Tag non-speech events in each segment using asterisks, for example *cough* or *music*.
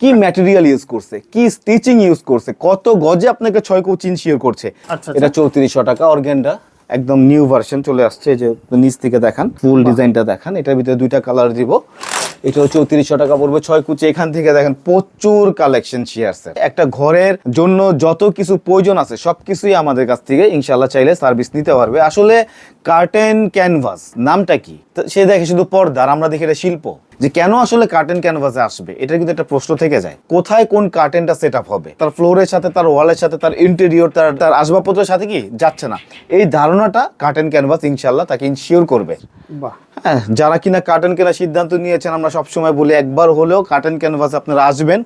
কি material use করছে কি স্টিচিং ইউজ করছে কত গজে আপনাকে ছয় কোচ ইনশিওর করছে? আচ্ছা, এটা চৌত্রিশশো টাকা অর্গেনটা একদম নিউ ভার্সন চলে আসছে যে নিচ থেকে দেখান ফুল ডিজাইনটা দেখান এটার ভিতরে দুইটা কালার দিব। এটা চৌত্রিশশো টাকা পড়বে ছয় কুচি এখান থেকে দেখেন প্রচুর কালেকশন শেয়ারছে একটা ঘরের জন্য যত কিছু প্রয়োজন আছে সবকিছুই আমাদের কাছ থেকে ইনশাল্লাহ চাইলে সার্ভিস নিতে পারবে। আসলে কার্টেন ক্যানভাস নামটা কি? সে দেখে শুধু পর্দার আমরা দেখি এটা শিল্প। যে কেন আসলে কার্টেন ক্যানভাসে আসবে? এটা কিন্তু একটা প্রশ্ন থেকে যায়। কোথায় কোন কার্টেনটা সেট আপ হবে? তার ফ্লোরের সাথে তার ওয়ালের সাথে তার ইন্টেরিয়র তার তার আসবাবপত্রের সাথে কি যাচ্ছে না? এই ধারণাটা কার্টেন ক্যানভাস ইনশাল্লাহ তাকে ইনশিওর করবে। বাহ। হ্যাঁ যারা কিনা কার্টন কেনার সিদ্ধান্ত নিয়েছেন আমরা সবসময় বলি একবার হলেও কার্টন ক্যানভাস আপনারা আসবেন।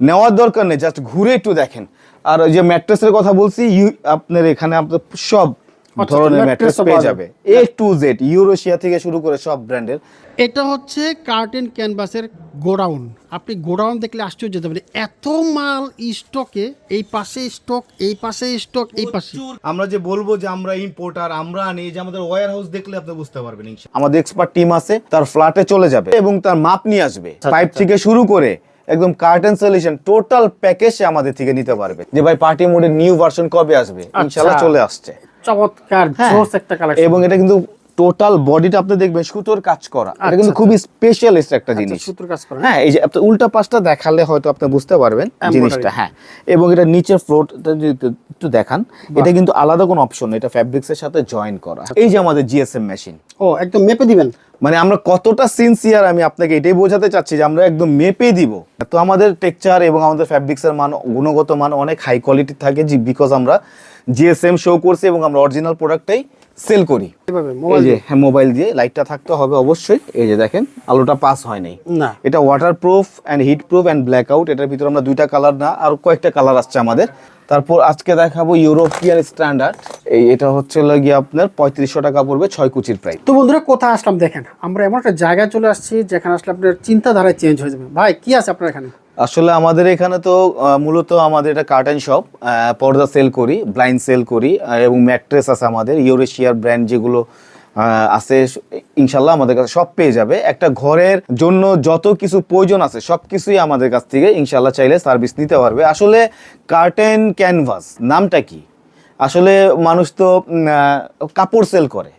নেওয়ার দরকার নেই জাস্ট ঘুরে একটু দেখেন। আর ওই যে ম্যাট্রেসের কথা বলছি ইউ আপনার এখানে আপনার সব ধরনের ম্যাট্রেস পেয়ে যাবে। এ টু জেড ইউরোশিয়া থেকে শুরু করে সব ব্র্যান্ডের। এটা হচ্ছে কার্টেন ক্যানভাসের গোডাউন। আপনি গোডাউন দেখলে আশ্চর্য পারেন এত মাল স্টকে এই পাশে স্টক এই পাশে স্টক এই পাশে। আমরা যে বলব যে আমরা ইম্পোর্টার আমরা আনি যে আমাদের ওয়্যার হাউস দেখলে আপনি বুঝতে পারবেন আমাদের এক্সপার্ট টিম আছে তার ফ্ল্যাটে চলে যাবে এবং তার মাপ নিয়ে আসবে। পাইপ থেকে শুরু করে একদম কার্টেন সলিউশন টোটাল প্যাকেজ আমাদের থেকে নিতে পারবে। যে ভাই পার্টি মোডের নিউ ভার্সন কবে আসবে? ইনশাআল্লাহ চলে আসছে। চমৎকার হ্যাঁ। জোস একটা কালেকশন এবং এটা কিন্তু টোটাল বডিটা আপনি দেখবেন সুতোর কাজ করা। এটা কিন্তু আচ্ছা, খুবই স্পেশালিস্ট একটা জিনিস। সূত্র কাজ করে। হ্যাঁ এই যে আপনি উল্টা পাশটা দেখালে হয়তো আপনি বুঝতে পারবেন জিনিসটা হ্যাঁ। এবং এটা নিচের ফ্লোরটা যদি একটু- দেখান এটা কিন্তু আলাদা কোনো অপশন এটা ফ্যাব্রিক্সের সাথে জয়েন করা। এই যে আমাদের জিএসএম মেশিন ও একদম মেপে দিবেন। মানে আমরা কতটা সিনসিয়ার আমি আপনাকে এটাই বোঝাতে চাচ্ছি যে আমরা একদম মেপে দিব। তো আমাদের টেক্সচার এবং আমাদের ফ্যাব্রিক্সের মান গুণগত মান অনেক হাই কোয়ালিটি থাকে যে বিকজ আমরা জিএসএম শো করছে এবং আমরা অরিজিনাল প্রোডাক্টটাই সেল করি। এই যে হ্যাঁ মোবাইল দিয়ে লাইটটা থাকতে হবে অবশ্যই। এই যে দেখেন আলোটা পাস হয় নাই। না। এটা water proof and heat proof and black out এটার ভিতরে আমরা দুইটা কালার না আর কয়েকটা কালার আসছে আমাদের। তারপর আজকে দেখাবো ইউরোপিয়ান স্ট্যান্ডার্ড এই এটা হচ্ছে গিয়ে আপনার পঁয়ত্রিশশো টাকা পড়বে ছয় কুচির প্রাইস তো বন্ধুরা কোথায় আসলাম দেখেন আমরা এমন একটা জায়গায় চলে আসছি যেখানে আসলে আপনার চিন্তাধারা চেঞ্জ হয়ে যাবে। ভাই কি আছে আপনার এখানে? আসলে আমাদের এখানে তো মূলত আমাদের এটা কার্টেন শপ পর্দা সেল করি ব্লাইন্ড সেল করি এবং ম্যাট্রেস আছে আমাদের ইউরেশিয়ার ব্র্যান্ড যেগুলো আছে ইনশাল্লাহ আমাদের কাছে সব পেয়ে যাবে। একটা ঘরের জন্য যত কিছু প্রয়োজন আছে, সব কিছুই আমাদের কাছ থেকে ইনশাল্লাহ চাইলে সার্ভিস নিতে পারবে। আসলে কার্টেন ক্যানভাস নামটা কি? আসলে মানুষ তো কাপড় সেল করে।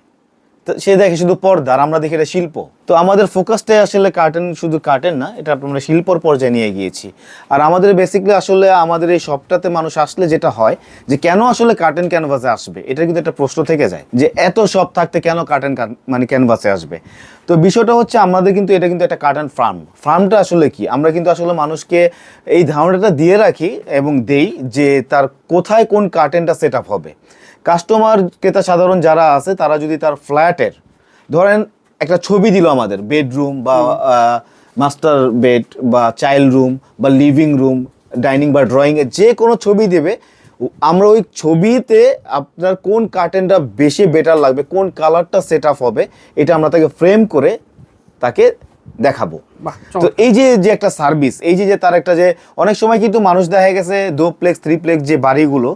সে দেখে শুধু পর্দা আর আমরা দেখি এটা শিল্প। তো আমাদের ফোকাসটাই আসলে কার্টেন শুধু কার্টেন না, এটা আমরা শিল্পর পর্যায়ে নিয়ে গিয়েছি। আর আমাদের বেসিকলি আসলে আমাদের এই শপটাতে মানুষ আসলে যেটা হয়, যে কেন আসলে কার্টেন ক্যানভাসে আসবে? এটা কিন্তু একটা প্রশ্ন থেকে যায়, যে এত শপ থাকতে কেন কার্টেন মানে ক্যানভাসে আসবে? তো বিষয়টা হচ্ছে আমাদের কিন্তু এটা কিন্তু একটা কার্টেন ফার্ম ফার্মটা আসলে কি? আমরা কিন্তু আসলে মানুষকে এই ধারণাটা দিয়ে রাখি এবং দেই যে তার কোথায় কোন কার্টেনটা সেট আপ হবে। কাস্টমার ক্রেতা সাধারণ যারা আছে তারা যদি তার ফ্ল্যাটের ধরেন একটা ছবি দিল আমাদের বেডরুম বা মাস্টার বেড বা চাইল্ড রুম বা লিভিং রুম ডাইনিং বা ড্রয়িং এর যে কোনো ছবি দেবে আমরা ওই ছবিতে আপনার কোন কার্টেনটা বেশি বেটার লাগবে কোন কালারটা সেট আপ হবে এটা আমরা তাকে ফ্রেম করে তাকে দেখাবো। তো এই যে যে একটা সার্ভিস এই যে যে তার একটা যে অনেক সময় কিন্তু মানুষ দেখা গেছে দো প্লেক্স থ্রি প্লেক্স যে বাড়িগুলো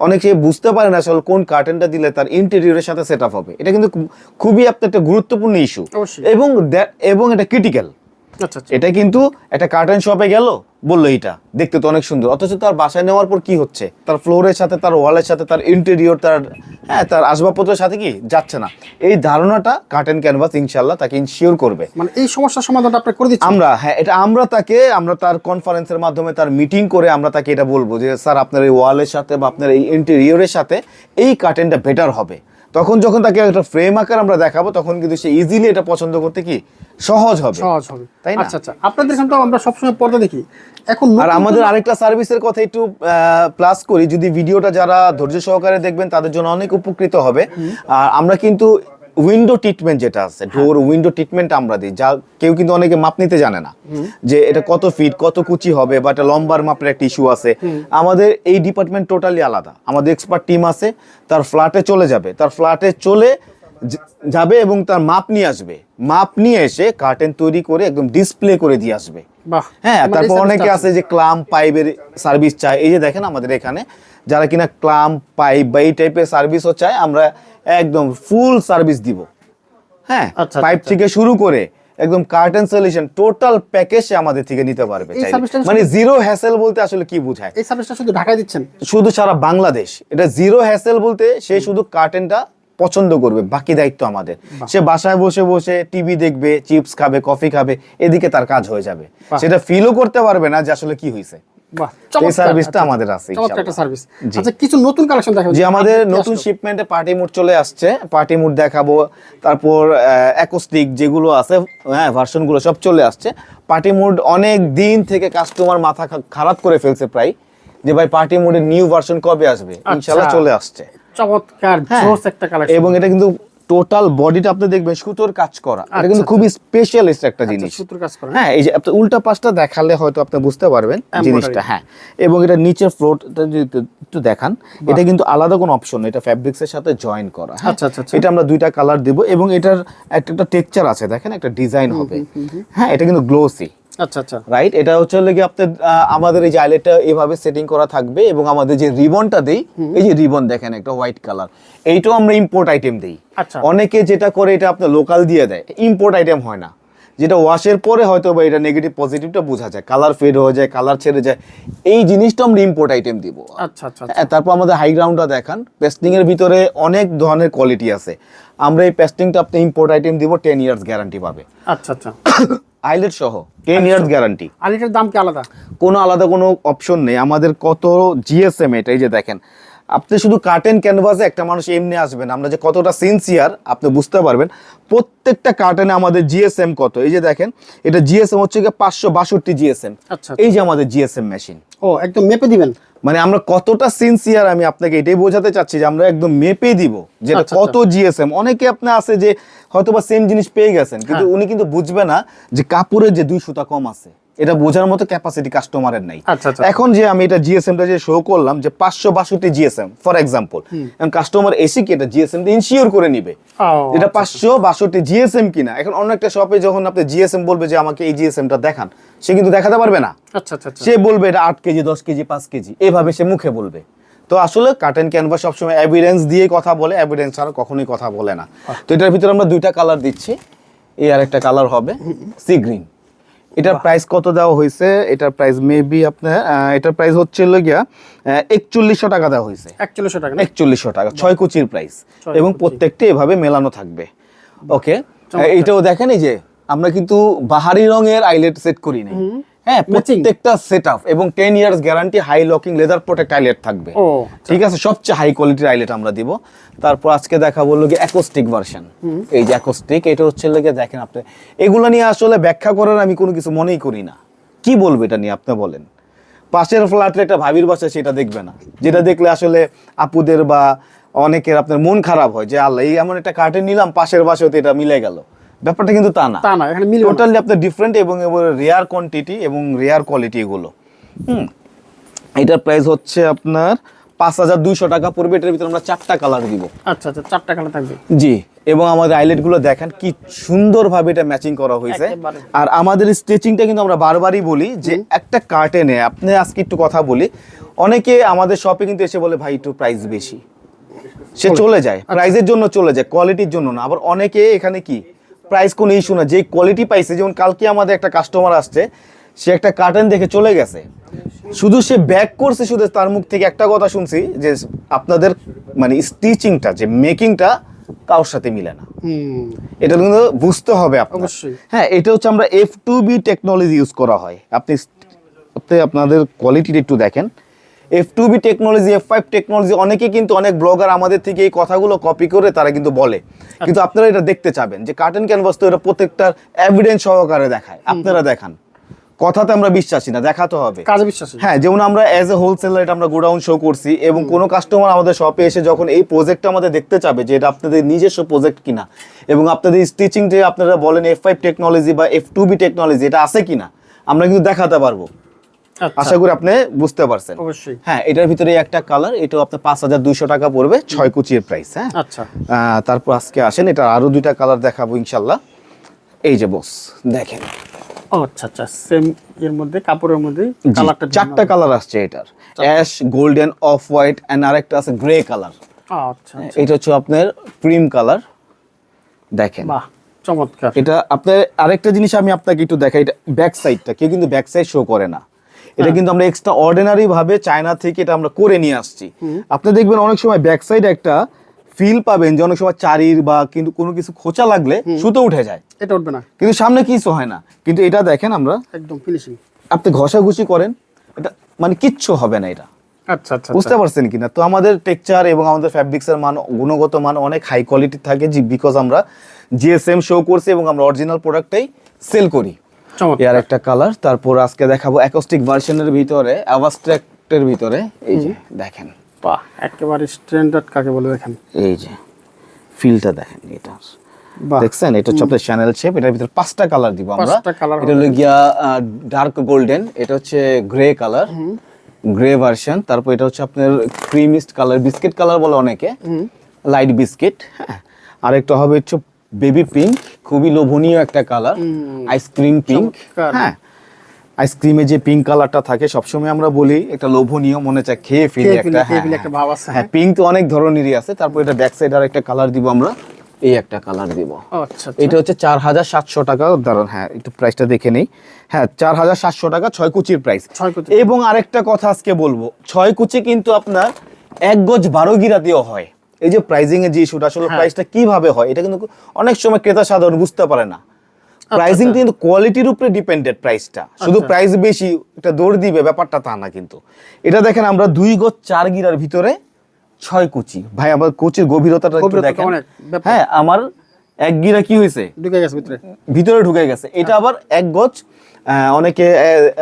অনেকে বুঝতে পারে না আসলে কোন কার্টেনটা দিলে তার ইন্টেরিয়রের সাথে সেট আপ হবে। এটা কিন্তু খুবই আপনার একটা গুরুত্বপূর্ণ ইস্যু এবং এবং এটা ক্রিটিক্যাল এটা কিন্তু একটা কার্টেন শপে গেল বলল এটা দেখতে তো অনেক সুন্দর। অথচ তার বাসায় নেওয়ার পর কি হচ্ছে? তার ফ্লোরের সাথে তার ওয়ালের সাথে তার ইন্টেরিয়র তার হ্যাঁ তার আসবাবপত্রের সাথে কি যাচ্ছে না। এই ধারণাটা কার্টেন ক্যানভাস ইনশাল্লাহ তাকে ইনশিওর করবে। মানে এই সমস্যার সমাধানটা আপনি করে দিচ্ছেন? আমরা হ্যাঁ এটা আমরা তাকে আমরা তার কনফারেন্সের মাধ্যমে তার মিটিং করে আমরা তাকে এটা বলব যে স্যার আপনার এই ওয়ালের সাথে বা আপনার এই ইন্টেরিয়রের সাথে এই কার্টেনটা বেটার হবে। তখন যখন তাকে একটা ফ্রেম আকার আমরা দেখাবো তখন কিন্তু সে ইজিলি এটা পছন্দ করতে কি সহজ হবে। সহজ হবে। তাই না? আচ্ছা আচ্ছা। আপনাদের এখানে তো আমরা সবসময় পর্দা দেখি। এখন আর আমাদের আরেকটা সার্ভিসের কথা একটু প্লাস করি। যদি ভিডিওটা যারা ধৈর্য সহকারে দেখবেন তাদের জন্য অনেক উপকৃত হবে। আর আমরা কিন্তু উইন্ডো ট্রিটমেন্ট যেটা আছে ডোর উইন্ডো ট্রিটমেন্ট আমরা দিই যা কেউ কিন্তু অনেকে মাপ নিতে জানে না। যে এটা কত ফিট কত কুচি হবে বা এটা লম্বার মাপের একটা ইস্যু আছে। আমাদের এই ডিপার্টমেন্ট টোটালি আলাদা। আমাদের এক্সপার্ট টিম আছে তার ফ্ল্যাটে চলে যাবে। তার ফ্ল্যাটে চলে যাবে এবং তার মাপ নিয়ে আসবে। মাপ নিয়ে এসে কার্টেন তৈরি করে একদম ডিসপ্লে করে দিয়ে আসবে। হ্যাঁ তারপর অনেকে আছে যে ক্লাম পাইপের সার্ভিস চায়। এই যে দেখেন আমাদের এখানে যারা কিনা ক্লাম পাইপ বা এই টাইপের সার্ভিসও চায় আমরা একদম ফুল সার্ভিস দিব। হ্যাঁ আচ্ছা, পাইপ আচ্ছা। থেকে শুরু করে একদম কার্টেন সলিউশন টোটাল প্যাকেজ আমাদের থেকে নিতে পারবে মানে জিরো হ্যাসেল বলতে আসলে কি বোঝায়? এই সার্ভিসটা শুধু ঢাকায় দিচ্ছেন? শুধু সারা বাংলাদেশ। এটা জিরো হ্যাসেল বলতে সে শুধু কার্টেনটা পছন্দ করবে বাকি দায়িত্ব আমাদের। সে বাসায় বসে বসে টিভি দেখবে চিপস খাবে কফি খাবে এদিকে তার কাজ হয়ে যাবে। সেটা ফিলও করতে পারবে না যে আসলে কি হয়েছে এই সার্ভিসটা আচ্ছা, আমাদের আছে একটা সার্ভিস আচ্ছা কিছু নতুন কালেকশন দেখা যে আমাদের নতুন শিপমেন্টে পার্টি মুড চলে আসছে। পার্টি মুড দেখাবো তারপর অ্যাকোস্টিক যেগুলো আছে হ্যাঁ ভার্সনগুলো সব চলে আসছে। পার্টি মুড অনেক দিন থেকে কাস্টমার মাথা খারাপ করে ফেলছে প্রায় যে ভাই পার্টি মুডের নিউ ভার্সন কবে আসবে? ইনশাল্লাহ চলে আসছে। চমৎকার হ্যাঁ। জোস একটা কালেকশন এবং এটা কিন্তু টোটাল বডিটা আপনি দেখবেন সুতোর কাজ করা। এটা কিন্তু আচ্ছা, খুবই স্পেশালিস্ট একটা জিনিস। সুতোর কাজ করা। হ্যাঁ এই যে আপনি উল্টা পাশটা দেখালে হয়তো আপনি বুঝতে পারবেন জিনিসটা হ্যাঁ। এবং এটা নিচের ফ্লোরটা যদি একটু- দেখান এটা কিন্তু আলাদা কোনো অপশন এটা ফ্যাব্রিক্স এর সাথে জয়েন করা হ্যাঁ? আচ্ছা, আচ্ছা, আচ্ছা। এটা আমরা দুইটা কালার দেব এবং এটার একটা একটা টেক্সচার আছে দেখেন একটা ডিজাইন হবে। হ্যাঁ এটা কিন্তু গ্লোসি আচ্ছা আচ্ছা। রাইট এটা হচ্ছে কি আপনার আমাদের এই যে আইলেটটা এভাবে সেটিং করা থাকবে এবং আমাদের যে রিবনটা দেই এই যে রিবন দেখেন একটা হোয়াইট কালার এইটাও আমরা ইম্পোর্ট আইটেম দেই। আচ্ছা। অনেকে যেটা করে এটা আপনার লোকাল দিয়ে দেয় ইম্পোর্ট আইটেম হয় না। যেটা ওয়াশের পরে হয়তো বা এটা নেগেটিভ পজিটিভটা বোঝা যায় কালার ফেড হয়ে যায় কালার ছেড়ে যায় এই জিনিসটা আমরা ইম্পোর্ট আইটেম দিব। আচ্ছা আচ্ছা হ্যাঁ, তারপর আমাদের হাই গ্রাউন্ডটা দেখান পেস্টিং এর ভিতরে অনেক ধরনের কোয়ালিটি আছে। আমরা এই পেস্টিংটা আপনি ইম্পোর্ট আইটেম দিব টেন ইয়ার্স গ্যারান্টি পাবে আচ্ছা আচ্ছা। *coughs* আইলেট সহ টেন ইয়ার্স গ্যারান্টি আর এটার দাম কি আলাদা? কোনো আলাদা কোনো অপশন নেই। আমাদের কত জিএসএম এটা এই যে দেখেন আপনি শুধু কার্টেন ক্যানভাসে একটা মানুষ এমনি আসবেন। আমরা যে কতটা সিনসিয়ার আপনি বুঝতে পারবেন। প্রত্যেকটা কার্টেনে আমাদের জিএসএম কত? এই যে দেখেন এটা জিএসএম হচ্ছে গিয়ে পাঁচশো বাষট্টি জিএসএম আচ্ছা এই যে আমাদের জিএসএম মেশিন ও একদম মেপে দিবেন? মানে আমরা কতটা সিনসিয়ার আমি আপনাকে এটাই বোঝাতে চাচ্ছি যে আমরা একদম মেপে দিব যেটা আচ্ছা, কত জিএসএম অনেকে আপনি আছে যে হয়তো বা সেম জিনিস পেয়ে গেছেন কিন্তু হ্যাঁ। উনি কিন্তু বুঝবে না যে কাপড়ের যে দুই সুতা কম আছে। এটা বোঝার মতো ক্যাপাসিটি কাস্টমারের নাই। আচ্ছা, আচ্ছা। এখন যে আমি এটা জিএসএমটা যে শো করলাম যে পাঁচশো বাষট্টি জিএসএম ফর এক্সাম্পল এখন কাস্টমার এসে কি এটা জিএসএম দিয়ে ইনশিওর করে নিবে। এটা আচ্ছা, পাঁচশো বাষট্টি জিএসএম কিনা? এখন অন্য একটা শপে যখন আপনি জিএসএম বলবে যে আমাকে এই জিএসএমটা দেখান সে কিন্তু দেখাতে পারবে না। আচ্ছা আচ্ছা আচ্ছা। সে বলবে এটা আট কেজি দশ কেজি পাঁচ কেজি এভাবে সে মুখে বলবে। তো আসলে কার্টেন ক্যানভাস সবসময় এভিডেন্স দিয়ে কথা বলে এভিডেন্স ছাড়া কখনোই কথা বলে না। তো এটার ভিতরে আমরা দুইটা কালার দিচ্ছি। এই আর একটা কালার হবে সি গ্রিন এটার প্রাইস কত দেওয়া হয়েছে? এটার প্রাইস মেবি আপনার এটার প্রাইস হচ্ছে গিয়া একচল্লিশশো টাকা দেওয়া হয়েছে। একচল্লিশশো টাকা? একচল্লিশশো টাকা ছয় কুচির প্রাইস এবং প্রত্যেকটি এভাবে মেলানো থাকবে। ওকে এটাও দেখেন এই যে আমরা কিন্তু বাহারি রঙের আইলেট সেট করি নাই। হ্যাঁ? প্রত্যেকটা সেট এবং ten years guarantee high locking leather protect eyelet থাকবে। ঠিক আছে সবচেয়ে হাই কোয়ালিটির আইলেট আমরা দিব। তারপর আজকে দেখা বলল কি অ্যাকোস্টিক ভার্সন এই যে অ্যাকোস্টিক এটা হচ্ছে লেগে দেখেন আপনি এগুলো নিয়ে আসলে ব্যাখ্যা করার আমি কোনো কিছু মনেই করি না। কি বলব এটা নিয়ে আপনি বলেন। পাশের ফ্ল্যাটের একটা ভাবির বাসা সেটা দেখবে না। যেটা দেখলে আসলে আপুদের বা অনেকের আপনার মন খারাপ হয় যে আল্লাহ এই এমন একটা কার্টেন নিলাম পাশের বাসাতে এটা মিলে গেল। ব্যাপারটা কিন্তু তা না। তা না এখানে মিলবে টোটালি আপনার ডিফারেন্ট এবং রেয়ার কোয়ান্টিটি এবং রেয়ার কোয়ালিটি এগুলো। হুম এটার প্রাইস হচ্ছে আপনার পাঁচ হাজার দুইশো টাকা পড়বে এটার ভিতরে আমরা চারটা কালার দিব। আচ্ছা আচ্ছা চারটা কালার থাকবে। জি এবং আমাদের আইলেটগুলো দেখেন কি সুন্দরভাবে এটা ম্যাচিং করা হয়েছে। আর আমাদের স্টিচিংটা কিন্তু আমরা বারবারই বলি যে একটা কার্টেনে আপনি আজকে একটু কথা বলি অনেকে আমাদের শপে কিন্তু এসে বলে ভাই একটু প্রাইস বেশি। সে চলে যায়। প্রাইজের জন্য চলে যায় কোয়ালিটির জন্য না। আবার অনেকে এখানে কি প্রাইস কোনো ইস্যু না যে কোয়ালিটি পাইছে যেমন কালকে আমাদের একটা কাস্টমার আসছে সে একটা কার্টেন দেখে চলে গেছে। শুধু সে ব্যাক করছে শুধু তার মুখ থেকে একটা কথা শুনছি যে আপনাদের মানে স্টিচিংটা যে মেকিংটা কারোর সাথে মিলে না। এটা কিন্তু বুঝতে হবে আপনার। হ্যাঁ এটা হচ্ছে আমরা F two B technology use করা হয়। আপনি আপনি আপনাদের কোয়ালিটিটা একটু দেখেন। F two B technology F five technology অনেকে কিন্তু অনেক ব্লগার আমাদের থেকে এই কথাগুলো কপি করে তারা কিন্তু বলে। কিন্তু আপনারা এটা দেখতে চাবেন যে কার্টন ক্যানভাস তো এটা প্রত্যেকটার এভিডেন্স সহকারে দেখায়। আপনারা দেখান। কথাতে আমরা বিশ্বাসী না দেখাতে হবে। কাজে বিশ্বাসী। হ্যাঁ যেমন আমরা অ্যাজ এ হোলসেলার এটা আমরা গোডাউন শো করছি এবং কোনো কাস্টমার আমাদের শপে এসে যখন এই প্রজেক্টটা আমাদের দেখতে চাবে যে এটা আপনাদের নিজস্ব প্রজেক্ট কিনা এবং আপনাদের স্টিচিং যে আপনারা বলেন এফ ফাইভ টেকনোলজি বা এফ টু বি টেকনোলজি এটা আছে কিনা আমরা কিন্তু দেখাতে পারব। আচ্ছা আশা করি আপনি বুঝতে পারছেন। অবশ্যই। হ্যাঁ এটার ভিতরে একটা কালার এটাও আপনার পাঁচ হাজার দুইশো টাকা পড়বে ছয় কুচির প্রাইস হ্যাঁ? আচ্ছা। তারপর আজকে আসেন এটা আরও দুইটা কালার দেখাবো ইনশাল্লাহ। এই যে বস দেখেন। আচ্ছা আচ্ছা সেম এর মধ্যে কাপড়ের মধ্যে কালারটা চারটা কালার আসছে এটার। অ্যাশ গোল্ডেন অফ হোয়াইট আরেকটা আছে গ্রে কালার আচ্ছা আচ্ছা। এটা হচ্ছে আপনার ক্রিম কালার দেখেন। বাহ চমৎকার। এটা আপনার আরেকটা জিনিস আমি আপনাকে একটু দেখাই এটা ব্যাক সাইডটা কেউ কিন্তু ব্যাক সাইড শো করে না। এটা কিন্তু আমরা এক্সট্রা অর্ডিনারি ভাবে চায়না থেকে এটা আমরা করে নিয়ে আসছি। আপনি দেখবেন অনেক সময় ব্যাক সাইড একটা ফিল পাবেন যে অনেক সময় চারির বা কিন্তু কোনো কিছু খোঁচা লাগলে সুতো উঠে যায়। এটা উঠবে না। কিন্তু সামনে কিছু হয় না। কিন্তু এটা দেখেন আমরা একদম ফিনিশিং আপনি ঘষাঘষি করেন এটা মানে কিচ্ছু হবে না এটা। আচ্ছা আচ্ছা বুঝতে পারছেন কিনা? তো আমাদের টেক্সচার এবং আমাদের ফ্যাব্রিক্সের মান গুণগত মান অনেক হাই কোয়ালিটি থাকে বিকজ আমরা জিএসএম শো করছি এবং আমরা অরিজিনাল প্রোডাক্টটাই সেল করি। এর একটা কালার তারপর আজকে দেখাবো অ্যাকোস্টিক ভার্সনের ভিতরে অ্যাভাস্ট্রাক্টের ভিতরে। এই যে দেখেন। বাহ একেবারে স্ট্যান্ডার্ড কাকে বলে দেখেন? এই যে ফিলটা দেখেন এটা। দেখছেন? এটা হচ্ছে আপনার চ্যানেল শেপ এটার ভিতরে পাঁচটা কালার দিব আমরা। পাঁচটা colour এটা হলো গিয়া ডার্ক গোল্ডেন এটা হচ্ছে গ্রে কালার গ্রে ভার্সন তারপর এটা হচ্ছে আপনার ক্রিমিস্ট কালার বিস্কিট কালার বলে অনেকে। লাইট বিস্কিট হ্যাঁ। আরেকটা হবে হচ্ছে বেবি পিঙ্ক খুবই লোভনীয় একটা কালার আইসক্রিম পিঙ্ক হ্যাঁ আইসক্রিমে যে পিঙ্ক কালারটা থাকে সবসময় আমরা বলি একটা লোভনীয় মনে চায় খেয়ে ফেলি একটা হ্যাঁ, ভাব আছে, হ্যাঁ পিঙ্ক তো অনেক ধরনেরই আছে তারপর এটা ব্যাক সাইড আর একটা কালার দিব আমরা এই একটা কালার দিব। আচ্ছা আচ্ছা। এটা হচ্ছে চার হাজার সাতশো টাকা দাঁড়ান হ্যাঁ একটু প্রাইসটা দেখে নেই। হ্যাঁ চার হাজার সাতশো টাকা ছয় কুচির প্রাইস এবং আরেকটা কথা আজকে বলব ছয় কুচি কিন্তু আপনার এক গজ বারো গিরাতেও হয়। এই যে প্রাইজিং এর যে ইস্যুটা আসলে হ্যাঁ। প্রাইসটা কীভাবে হয় এটা কিন্তু অনেক সময় ক্রেতা সাধারণ বুঝতে পারে না। প্রাইসিং আচ্ছা। কিন্তু কোয়ালিটির উপরে ডিপেন্ডেড প্রাইসটা শুধু প্রাইস বেশি এটা দৌড় দিবে ব্যাপারটা তা না কিন্তু। এটা দেখেন আমরা দুই গজ চার গিরার ভিতরে ছয় কুচি। ভাই আমার কোচের গভীরতাটা একটু দেখেন। হ্যাঁ আমার এক গিরা কি হয়েছে? ঢুকে গেছে ভিতরে। ভিতরে ঢুকে গেছে। এটা আবার এক গজ অনেকে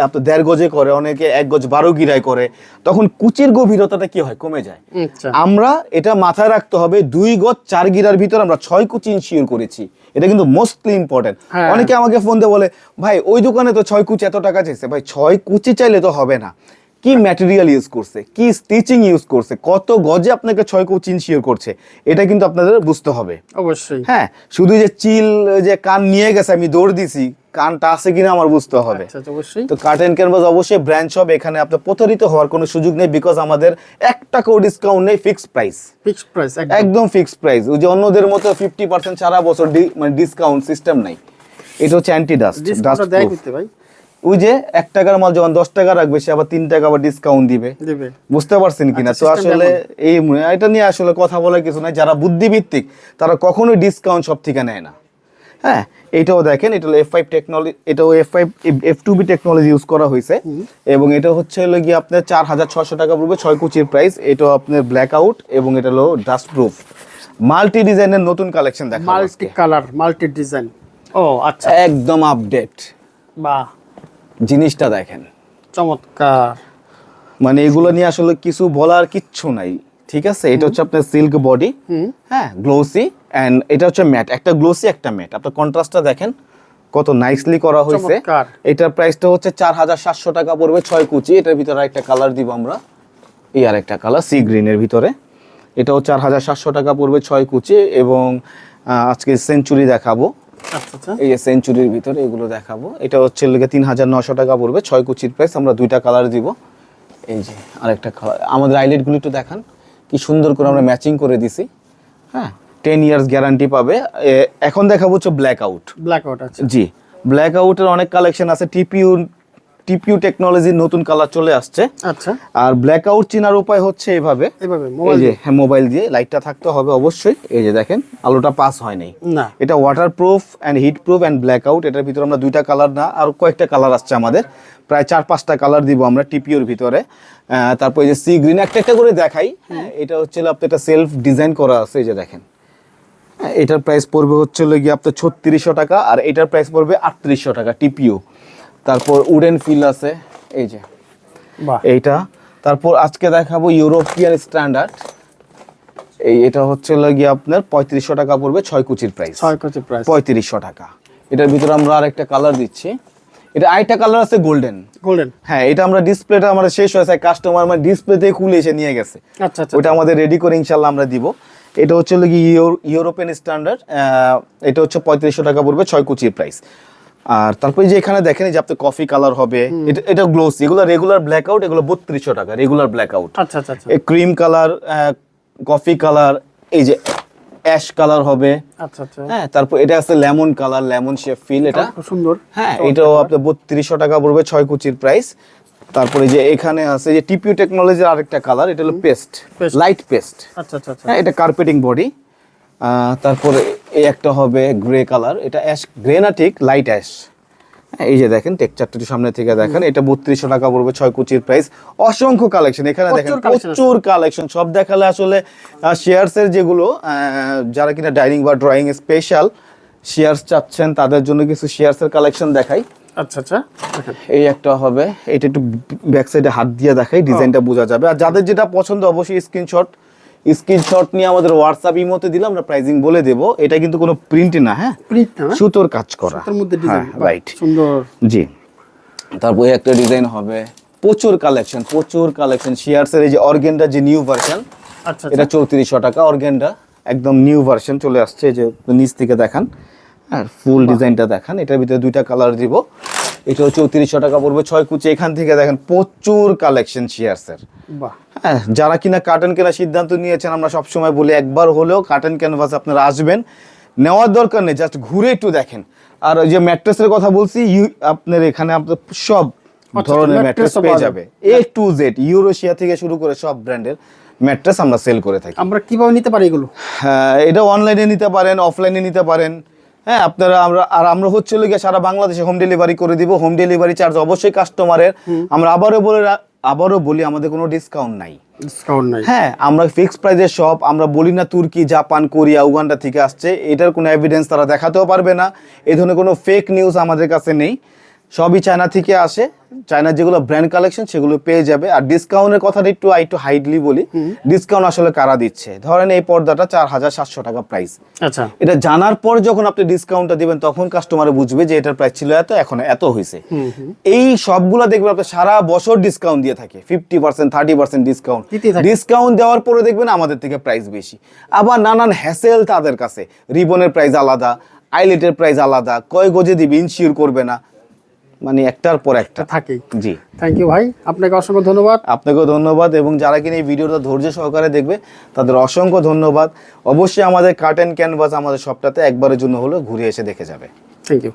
আপনার দেড় গজে করে অনেকে এক গজ বারো গিরায় করে তখন কুচির গভীরতাটা কি হয়? কমে যায়। আচ্ছা। আমরা এটা মাথায় রাখতে হবে দুই গজ চার গিরার ভিতর আমরা ছয় কুচি ইনশিওর করেছি। এটা কিন্তু মোস্টলি ইম্পর্টেন্ট হ্যাঁ। অনেকে আমাকে ফোন দিয়ে বলে ভাই ওই দোকানে তো ছয় কুচি এত টাকা চাইছে। ভাই ছয় কুচি চাইলে তো হবে না। কি ম্যাটেরিয়াল ইউজ করছে কি স্টিচিং ইউজ করছে কত গজে আপনাকে ছয় কুচি ইনশিওর করছে এটা কিন্তু আপনাদের বুঝতে হবে। অবশ্যই। হ্যাঁ শুধু যে চিল যে কান নিয়ে গেছে আমি দৌড় দিছি কানটা আছে কিনা আমার বুঝতে হবে। আচ্ছা আচ্ছা, তো কার্টেন ক্যানভাস অবশ্যই ব্র্যান্ড শপ এখানে আপনার প্রতারিত হওয়ার কোনো সুযোগ নেই বিকজ আমাদের এক টাকাও ডিসকাউন্ট নেই ফিক্সড প্রাইস ফিক্সড প্রাইস একদম। ফিক্সড প্রাইস ওই যে অন্যদের মতো ফিফটি পার্সেন্ট সারা বছর মানে ডিসকাউন্ট সিস্টেম নাই। এটা হচ্ছে অ্যান্টি ডাস্ট ডাস্ট করতে ভাই। ওই যে এক টাকার মাল যখন দশ টাকা রাখবে সে আবার তিন টাকা আবার ডিসকাউন্ট দিবে। বুঝতে পারছেন কিনা? আচ্ছা, তো আসলে এই এটা নিয়ে আসলে কথা বলার কিছু নাই। যারা বুদ্ধিভিত্তিক তারা কখনোই ডিসকাউন্ট সব থেকে নেয় না। হ্যাঁ এটাও দেখেন এটা এফ ফাইভ টেকনোলজি এটাও F five F two B technology use করা হয়েছে। এবং এটা হচ্ছে হলো গিয়ে আপনার চার হাজার ছশো টাকা পড়বে ছয় কুচির প্রাইস এটাও আপনার ব্ল্যাক আউট এবং এটা হলো ডাস্ট প্রুফ মাল্টি ডিজাইনের নতুন কালেকশন দেখা মাল্টি কালার মাল্টি ডিজাইন। ও আচ্ছা। একদম আপডেট বাহ। জিনিসটা দেখেন। চমৎকার। মানে এগুলো নিয়ে আসলে কিছু বলার কিচ্ছু নাই ঠিক আছে? এটা হচ্ছে আপনার সিল্ক বডি হ্যাঁ গ্লোসি এন্ড এটা হচ্ছে ম্যাট একটা গ্লোসি একটা ম্যাট আপনার কন্ট্রাস্টটা দেখেন কত নাইসলি করা হয়েছে। এটার প্রাইসটা হচ্ছে চার হাজার সাতশো টাকা পড়বে ছয় কুচি। এটার ভিতরে একটা কালার দিব আমরা। এই আর একটা কালার সি গ্রিনের ভিতরে। এটাও চার হাজার সাতশো টাকা পড়বে ছয় কুচি এবং আজকে সেঞ্চুরি দেখাবো। এই সেঞ্চুরির ভিতরে এগুলো দেখাবো। এটা হচ্ছে লেগে তিন হাজার নশো টাকা পড়বে ছয় কুচির প্রাইস আমরা দুইটা কালার দিব। এই যে আরেকটা কালার আমাদের আইলেটগুলো একটু দেখান। কি সুন্দর করে আমরা ম্যাচিং করে দিছি। হ্যাঁ টেন ইয়ার্স গ্যারান্টি পাবে। এখন দেখাবো হচ্ছে ব্ল্যাক আউট ব্ল্যাক আউট আছে জি ব্ল্যাক আউটের অনেক কালেকশন আছে। টিপিউ টিপিউ টেকনোলজির নতুন কালার চলে আসছে। আচ্ছা। আর ব্ল্যাক আউট চেনার উপায় হচ্ছে এইভাবে এভাবে মোবাইল যে হ্যাঁ মোবাইল দিয়ে লাইটটা থাকতে হবে অবশ্যই। এই যে দেখেন আলোটা পাস হয় নাই। না। এটা water proof and heat proof and black out এটার ভিতরে আমরা দুইটা কালার না আর কয়েকটা কালার আসছে আমাদের। প্রায় চার পাঁচটা কালার দিব আমরা টিপিওর ভিতরে। তারপর এই যে সি গ্রিন একটা একটা করে দেখাই। হ্যাঁ এটা হচ্ছে আপনার এটা সেলফ ডিজাইন করা আছে এই যে দেখেন। হ্যাঁ, এটার প্রাইস পড়বে হচ্ছে গিয়ে আপনার ছত্রিশশো টাকা আর এটার প্রাইস পড়বে আটত্রিশশো টাকা টিপিও তারপর উডেন ফিল আছে এই যে। এইটা। তারপর আজকে দেখাবো ইউরোপিয়ান স্ট্যান্ডার্ড। এই এটা হচ্ছে হলো গিয়ে আপনার পঁয়ত্রিশশো টাকা পড়বে ছয় কুচির প্রাইস ছয় কোটি প্রাইস পঁয়ত্রিশশো টাকা। এটার ভিতরে আমরা আরেকটা কালার দিচ্ছি। এটা আরেকটা কালার আছে গোল্ডেন গোল্ডেন হ্যাঁ এটা আমরা ডিসপ্লেটা আমাদের শেষ হয়েছে কাস্টমার আমার ডিসপ্লেতে খুলে এসে নিয়ে গেছে। আচ্ছা আচ্ছা ওটা আমাদের রেডি করে ইনশাল্লাহ আমরা দিব। এটা হচ্ছে কি ইউরোপিয়ান স্ট্যান্ডার্ড এটা হচ্ছে পঁয়ত্রিশশো টাকা পড়বে ছয় কুচির প্রাইস আর তারপরে যে এখানে দেখেন যে আপনার কফি কালার হবে এটা এটা গ্লোসি এগুলো রেগুলার ব্ল্যাক আউট এগুলো বত্রিশশো টাকা রেগুলার ব্ল্যাক আউট আচ্ছা আচ্ছা। এই ক্রিম কালার কফি কালার এই যে অ্যাশ কালার হবে। আচ্ছা আচ্ছা। হ্যাঁ তারপর এটা আছে lemon colour lemon shape fill এটা। খুব সুন্দর। হ্যাঁ এটাও আপনার বত্রিশশো টাকা পড়বে ছয় কুচির প্রাইস তারপরে যে এখানে আছে যে টিপিউ টেকনোলজির আরেকটা কালার এটা হলো পেস্ট লাইট পেস্ট আচ্ছা আচ্ছা আচ্ছা। হ্যাঁ এটা কার্পেটিং বডি তারপরে এই একটা হবে গ্রে কালার এটা অ্যাশ গ্রে না ঠিক লাইট অ্যাশ এই যে দেখেন টেক্সচারটা একটু সামনে থেকে দেখেন এটা বত্রিশশো টাকা পড়বে ছয় কুচির প্রাইস অসংখ্য কালেকশন এখানে দেখেন প্রচুর কালেকশন সব দেখালে আসলে শেয়ারসের যেগুলো যারা কিনা ডাইনিং বা ড্রয়িং স্পেশাল শেয়ারস চাচ্ছেন তাদের জন্য কিছু শেয়ারসের কালেকশন দেখাই। আচ্ছা আচ্ছা এই একটা হবে এটা একটু ব্যাক সাইডে হাত দিয়ে দেখাই ডিজাইনটা বোঝা যাবে। আর যাদের যেটা পছন্দ অবশ্যই স্ক্রিনশট স্ক্রিনশট নিয়ে আমাদের হোয়াটসঅ্যাপ ইমোতে দিলে আমরা প্রাইজিং বলে দেব। এটা কিন্তু কোনো প্রিন্ট না হ্যাঁ? প্রিন্ট না সুতোর কাজ করা। তার মধ্যে ডিজাইন রাইট সুন্দর। জি। তারপরে একটা ডিজাইন হবে। প্রচুর কালেকশন প্রচুর কালেকশন শিয়ারসের এই যে অর্গেনটা যে নিউ ভার্সন আচ্ছা এটা চৌত্রিশশো টাকা অর্গেন্ডা একদম নিউ ভার্সন চলে আসছে। এই যে নিচ থেকে দেখান হ্যাঁ ফুল ডিজাইনটা দেখান। এটার ভিতরে দুইটা কালার দিব। এটাও চৌত্রিশশো টাকা পড়বে ছয় কুচি। এখান থেকে দেখেন প্রচুর কালেকশন শিয়ারসের বাহ। হ্যাঁ যারা কিনা কার্টন কেনার সিদ্ধান্ত নিয়েছেন আমরা সবসময় বলি একবার হলেও কার্টন ক্যানভাস আপনারা আসবেন। নেওয়ার দরকার নেই জাস্ট ঘুরে একটু দেখেন। আর ওই যে ম্যাট্রেসের কথা বলছি ইউ- আপনার এখানে আপনার সব আচ্ছা, ধরনের ম্যাট্রেস পেয়ে যাবে। এ টু জেড ইউরোশিয়া থেকে শুরু করে সব ব্র্যান্ডের ম্যাট্রেস আমরা সেল করে থাকি। আমরা কীভাবে নিতে পারি এগুলো? হ্যাঁ এটা অনলাইনে নিতে পারেন অফলাইনে নিতে পারেন। হ্যাঁ আপনারা আমরা আর আমরা হচ্ছে গিয়ে সারা বাংলাদেশে হোম ডেলিভারি করে দিব। হোম ডেলিভারি চার্জ অবশ্যই কাস্টমারের আমরা আবারও বলে আবারও বলি আমাদের কোনো ডিসকাউন্ট নাই। ডিসকাউন্ট নাই। হ্যাঁ আমরা ফিক্সড প্রাইজের শপ আমরা বলি না তুর্কি জাপান কোরিয়া উগান্ডা থেকে আসছে। এটার কোনো এভিডেন্স তারা দেখাতেও পারবে না। এই ধরনের কোনো ফেক নিউজ আমাদের কাছে নেই। সবই চায়না থেকে আসে। চায়নার যেগুলো ব্র্যান্ড কালেকশন সেগুলো পেয়ে যাবে। আর ডিসকাউন্টের কথাটা একটু একটু হাইটলি বলি। ডিসকাউন্ট আসলে কারা দিচ্ছে? ধরেন এই পর্দাটা চার হাজার সাতশো টাকা প্রাইস আচ্ছা। এটা জানার পর যখন আপনি ডিসকাউন্টটা দিবেন তখন কাস্টমার বুঝবে যে এটার প্রাইস ছিল এত এখন এত হয়েছে। এই সবগুলো দেখবেন আপনি সারা বছর ডিসকাউন্ট দিয়ে থাকে। Fifty percent thirty percent discount discount দেওয়ার পরে দেখবেন আমাদের থেকে প্রাইস বেশি। আবার নানান হ্যাসেল তাদের কাছে। রিবনের প্রাইস আলাদা আইলেটের প্রাইস আলাদা। কয় গজে দিবে ইনশিওর করবে না। মানে একটার পর একটা। থাকে জি। থ্যাংক ইউ ভাই। আপনাকে অসংখ্য ধন্যবাদ। আপনাকেও ধন্যবাদ এবং যারা কিনা এই ভিডিওটা ধৈর্য সহকারে দেখবে তাদের অসংখ্য ধন্যবাদ। অবশ্যই আমাদের কার্টেন ক্যানভাস আমাদের সবটাতে একবারের জন্য হলেও ঘুরে এসে দেখে যাবে। Thank you